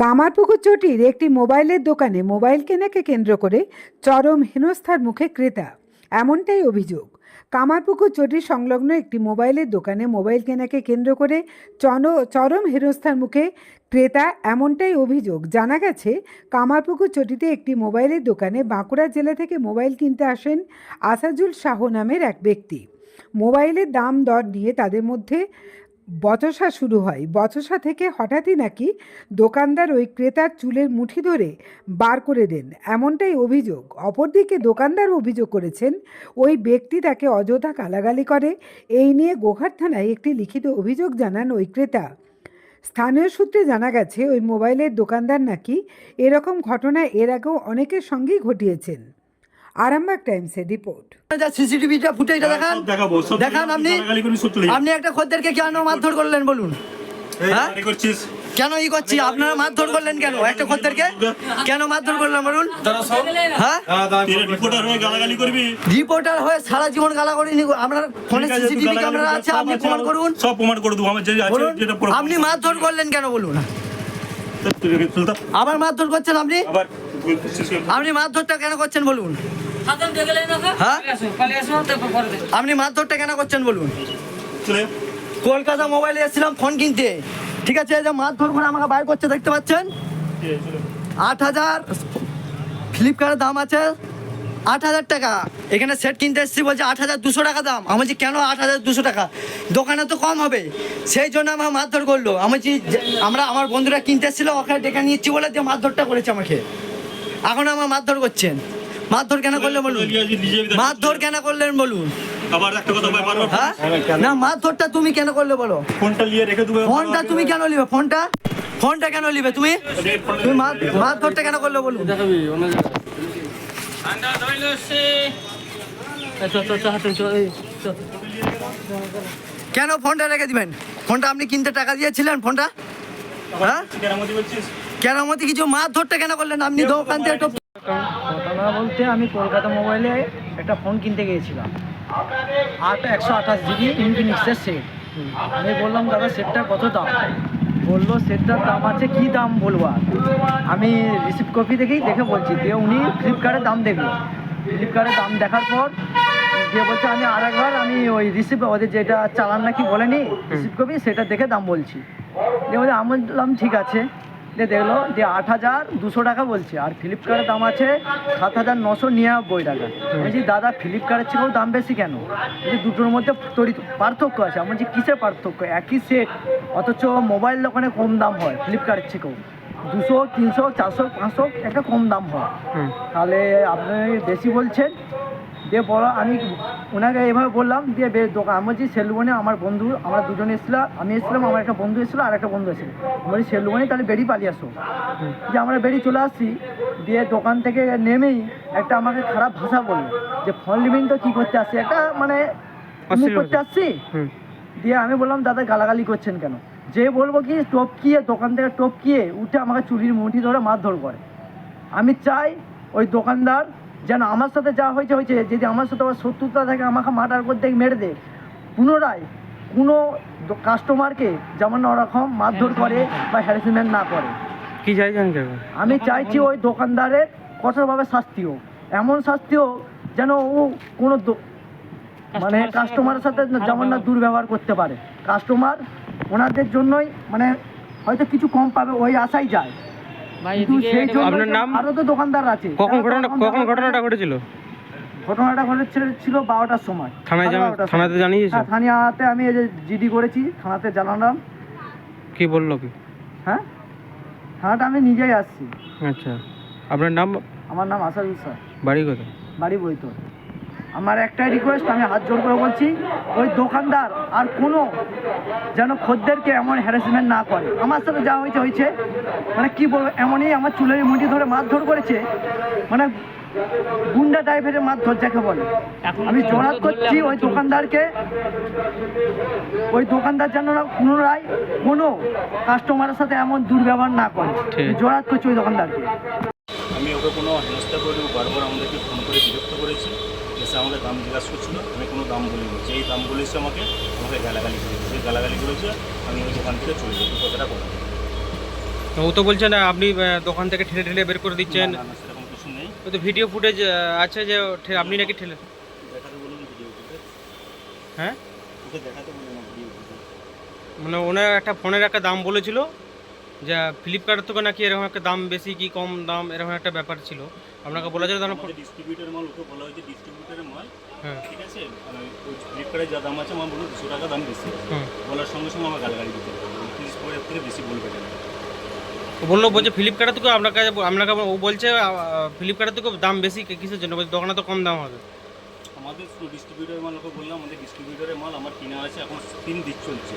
কামারপুকুর চটির একটি মোবাইলের দোকানে মোবাইল কেনাকে কেন্দ্র করে চরম হেনস্থার মুখে ক্রেতা। এমনটাই অভিযোগ। কামারপুকুর চটির সংলগ্ন একটি মোবাইলের দোকানে মোবাইল কেনাকে কেন্দ্র করে চন, চরম হেনস্থার মুখে ক্রেতা এমনটাই অভিযোগ। জানা গেছে, কামারপুকুর চটিতে একটি মোবাইলের দোকানে বাঁকুড়া জেলা থেকে মোবাইল কিনতে আসেন আসাজুল শাহ নামের এক ব্যক্তি। মোবাইলের দাম দর নিয়ে তাদের মধ্যে বচসা শুরু হয়। বচসা থেকে হঠাৎই নাকি দোকানদার ওই ক্রেতার চুলের মুঠি ধরে বার করে দেন। এমনটাই অভিযোগ। অপরদিকে দোকানদার অভিযোগ করেছেন, ওই ব্যক্তি তাকে অযথা গালাগালি করে। এই নিয়ে গোঘাট থানায় একটি লিখিত অভিযোগ জানান ওই ক্রেতা। স্থানীয় সূত্রে জানা গেছে, ওই মোবাইলের দোকানদার নাকি এরকম ঘটনা এর আগেও অনেকের সঙ্গেই ঘটিয়েছেন। আরামবাগ টাইমসের রিপোর্ট সিসিটিভিটা ফুটেজটা দেখান দেখান আপনি। আপনি একটা খদ্দেরকে কেন মারধর করলেন বলুন হ্যাঁ? কেন ই করছি আপনারা মারধর করলেন কেন একটা খদ্দেরকে কেন মারধর করলেন বলুন হ্যাঁ রিপোর্টার হয়ে গালাগালি করবি রিপোর্টার হয়ে সারা জীবন গালা করিনি আপনার ফোনে সিসিটিভি ক্যামেরা আছে আপনি প্রমাণ করুন সব প্রমাণ করে দেবো আমার যে আছে বলুন যেটা প্রমাণ- আপনি মারধর করলেন কেন বলুন আবার মারধর করছেন আপনি আপনি মারধরটা কেন করছেন বলুন? হ্যাঁ? আপনি মারধরটা কেন করছেন বলুন? কলকাতা মোবাইলে এসেছিলাম ফোন কিনতে। ঠিক আছে যে মারধর করে আমাকে বাইর করছে, দেখতে পাচ্ছেন? আট হাজার, ফ্লিপকার্টের দাম আছে আট হাজার টাকা। এখানে সেট কিনতে এসেছি বলছে আট হাজার দুশো টাকা দাম। আমি বলছি, কেন আট হাজার দুশো টাকা? দোকানে তো কম হবে। সেই জন্য আমার মারধর করল। আমি আমরা আমার বন্ধুরা কিনতে এসেছিল ওখানে ডেকে নিয়েছি বলে যে মারধরটা করেছে আমাকে। এখন আমার মারধর করছেন। মারধর কেন করলেন বলুন? মারধর কেন করলেন বলুন? আবার একটা কথা ভাই, বারবার হ্যাঁ? না মারধরটা তুমি কেন করলে বলো? ফোনটা নিয়ে রেখে দেবো। ফোনটা তুমি কেন নিবে? ফোনটা? ফোনটা কেন নিবে তুমি? তুমি মার মারধরটা কেন করলে বলুন? কেন ফোনটা রেখে দিবেন? ফোনটা আপনি কিনতে টাকা দিয়েছিলেন ফোনটা? হ্যাঁ? কেরামতি বলছিস কেরামতি কিছু মারধরটা কেন করলেন? আপনি দোকান থেকে একটু ঘটনা বলতে আমি কলকাতা মোবাইলে একটা ফোন কিনতে গিয়েছিলাম। আট একশো আঠাশ জিবি ইনফিনিক্সের সেট আমি বললাম দাদা সেটটা কত দাম? বলল সেটটার দাম আছে কি দাম বলব আমি রিসিপ্ট কপি দেখেই দেখে বলছি দিয়ে উনি ফ্লিপকার্টের দাম দেখল। ফ্লিপকার্টের দাম দেখার পর দিয়ে বলছে আমি আর একবার আমি ওই রিসিপ্ট ওদের যেটা চালান নাকি বলেনি রিসিপ্ট কপি সেটা দেখে দাম বলছি। দিয়ে বলছে আমি বললাম ঠিক আছে। দিয়ে দেখল যে আট হাজার দুশো টাকা বলছে। আর ফ্লিপকার্টের দাম আছে সাত হাজার নশো নিরানব্বই টাকা। বলছি দাদা ফ্লিপকার্টের থেকেও দাম বেশি কেন? বলছি দুটোর মধ্যে তড়িৎ পার্থক্য আছে। আমি বলছি কিসের পার্থক্য? একই সেট অথচ মোবাইল দোকানে কম দাম হয় ফ্লিপকার্টের থেকেও। দুশো তিনশো চারশো পাঁচশো একটা কম দাম হয়। তাহলে আপনি বেশি বলছেন দিয়ে বলো আমি ওনাকে এভাবে বললাম দিয়ে বে দোকান আমি বলছি সেলুবনে আমার বন্ধু আমরা দুজন এসেছিলাম আমি এসেছিলাম আমার একটা বন্ধু এসেছিল আর একটা বন্ধু এসেছিল। আমি বলছি সেলুবনে তাহলে বেরিয়ে পালিয়ে আসো। যে আমরা বেরিয়ে চলে আসছি। দিয়ে দোকান থেকে নেমেই একটা আমাকে খারাপ ভাষা বলল যে ফল লিভিং তো কী করতে আসছি? একটা মানে করতে আসছি? দিয়ে আমি বললাম দাদা গালাগালি করছেন কেন? যে বলব কি টপকিয়ে দোকান থেকে টপকিয়ে উঠে আমাকে চুরির মুঠি ধরে মারধর করে। আমি চাই ওই দোকানদার যেন আমার সাথে যা হয়েছে হয়েছে। যদি আমার সাথে আবার শত্রুতা থাকে আমাকে মার্ডার করতে মেরে দে। পুনরায় কোনো কাস্টমারকে যেমন ওরকম মারধর করে বা হ্যারাসমেন্ট না করে। কি চাইছেন আমি চাইছি ওই দোকানদারের কঠোরভাবে শাস্তি হোক এমন শাস্তি হোক যেন ও কোনো মানে কাস্টমারের সাথে যেমন না দুর্ব্যবহার করতে পারে। কাস্টমার ওনাদের জন্যই মানে হয়তো কিছু কম পাবে ওই আশাই যায়। কিন্তু সেই জন্য আপনার নাম? আরও তো দোকানদার আছে। কখন ঘটনা কখন ঘটনাটা ঘটেছিল? ঘটনাটা ঘটেছিল ছিল বারোটার সময়। থানায় থানাতে জানিয়েছো? হ্যাঁ থানাতে আমি এই যে জিডি করেছি থানাতে জানালাম। কি বলল কি? হ্যাঁ? থানাটা আমি নিজেই আসছি। আচ্ছা। আপনার নাম? আমার নাম আসাদুল স্যার। বাড়ি কোথায়? বাড়ি বইতো আমার একটাই রিকোয়েস্ট আমি হাত জোর করে বলছি ওই দোকানদার আর কোনো যেন খদ্দেরকে এমন হ্যারাসমেন্ট না করে। আমার সাথে যা হয়েছে হয়েছে। মানে কি বলব এমনই আমার চুলের মুঠি ধরে মারধর করেছে। মানে গুন্ডা টাইপের মারধর যাকে বলে। আমি জোরাত করছি ওই দোকানদারকে। ওই দোকানদার যেন না পুনরায় কোনো কাস্টমারের সাথে এমন দুর্ব্যবহার না করে। জোরাত করছি ওই দোকানদারকে। আমি ওকে কোনো হেনস্থা করে বারবার আমাদেরকে ফোন করে বিরক্ত করেছি। এসে আমাকে দাম জিজ্ঞাসা করছিল আমি কোনো দাম বলিনি। যেই দাম বলেছে আমাকে আমাকে গালাগালি করেছে। সেই গালাগালি করেছে আমি ওই দোকান থেকে চলে যাই। কথাটা বলা। ও তো বলছে না আপনি দোকান থেকে ঠেলে ঠেলে বের করে দিচ্ছেন। সেরকম কিছু নেই। ও তো ভিডিও ফুটেজ আছে যে আপনি নাকি ঠেলে দেখাতে বলুন ভিডিও ফুটেজ হ্যাঁ? ওকে দেখাতে বলুন ভিডিও ফুটেজ মানে ওনার একটা ফোনের একটা দাম বলেছিল যে ফ্লিপকার্ট থেকে নাকি এরকম একটা দাম বেশি কি কম দাম এরকম একটা ব্যাপার ছিল। আপনাকে বলেছিল তখন আমাদের ডিস্ট্রিবিউটার মাল ওকে বলা হয়েছে ডিস্ট্রিবিউটারের মাল। হ্যাঁ। ঠিক আছে? ফ্লিপকার্টে যা দাম আছে আমার বলুন দুশো টাকা দাম বেশি। বলার সঙ্গে সঙ্গে আমার গালগাড়ি দিতে তিরিশ পরের থেকে বেশি বলবে না বলল বলছে ফ্লিপকার্টের থেকে আপনার কাছে আপনাকে ও বলছে ফ্লিপকার্টের থেকে দাম বেশি কিসের জন্য? বলছে দোকানে তো কম দাম হবে। আমাদের ডিস্ট্রিবিউটারের মাল ওকে বললাম আমাদের ডিস্ট্রিবিউটারের মাল আমার কিনা আছে এখন স্কিম দিক চলছে।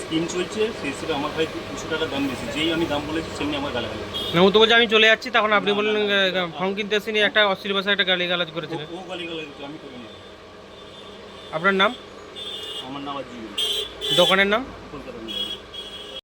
স্কিম চলছে সেই হিসেবে আমার ভাই দুশো টাকা দাম বেশি যেই আমি দাম বলেছি সেমনি আমার গালাগালি না ও তো বলছে আমি চলে যাচ্ছি তখন আপনি বললেন ফর্ম কিনতে এসেনি একটা অশ্লীল ভাষায় একটা গালি গালাজ করেছিলেন ও গালি গালাজ আমি করে নিই আপনার নাম? আমার নাম আর দোকানের নাম? কলকাতা